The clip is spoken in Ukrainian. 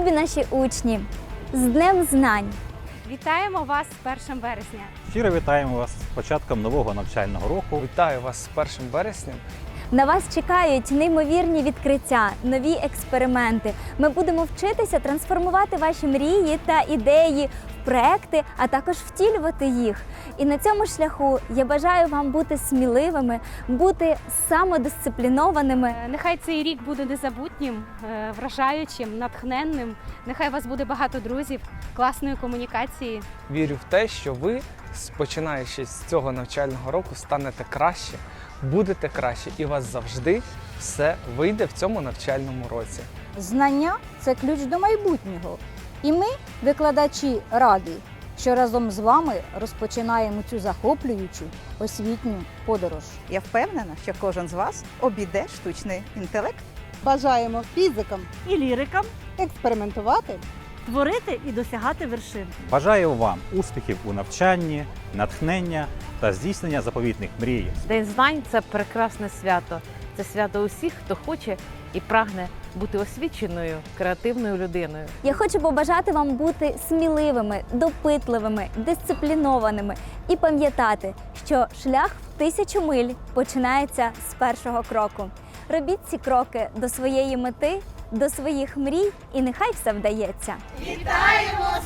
Любі наші учні, з Днем Знань! Вітаємо вас з 1 вересня. Щиро вітаємо вас з початком нового навчального року. Вітаю вас з 1 вересням. На вас чекають неймовірні відкриття, нові експерименти. Ми будемо вчитися трансформувати ваші мрії та ідеї в проекти, а також втілювати їх. І на цьому шляху я бажаю вам бути сміливими, бути самодисциплінованими. Е, Нехай цей рік буде незабутнім, е, вражаючим, натхненним. Нехай у вас буде багато друзів, класної комунікації. Вірю в те, що ви, починаючи з цього навчального року, станете краще, будете краще, і у вас завжди все вийде в цьому навчальному році. Знання це ключ до майбутнього. І ми, викладачі, раді, що разом з вами розпочинаємо цю захоплюючу освітню подорож. Я впевнена, що кожен з вас обійде штучний інтелект. Бажаємо фізикам і лірикам експериментувати. Творити і досягати вершин. Бажаю вам успіхів у навчанні, натхнення та здійснення заповітних мрій. День знань це прекрасне свято. Це свято усіх, хто хоче і прагне бути освіченою, креативною людиною. Я хочу побажати вам бути сміливими, допитливими, дисциплінованими і пам'ятати, що шлях в тисячу миль починається з першого кроку. Робіть ці кроки до своєї мети, до своїх мрій, і нехай все вдається. Вітаємо!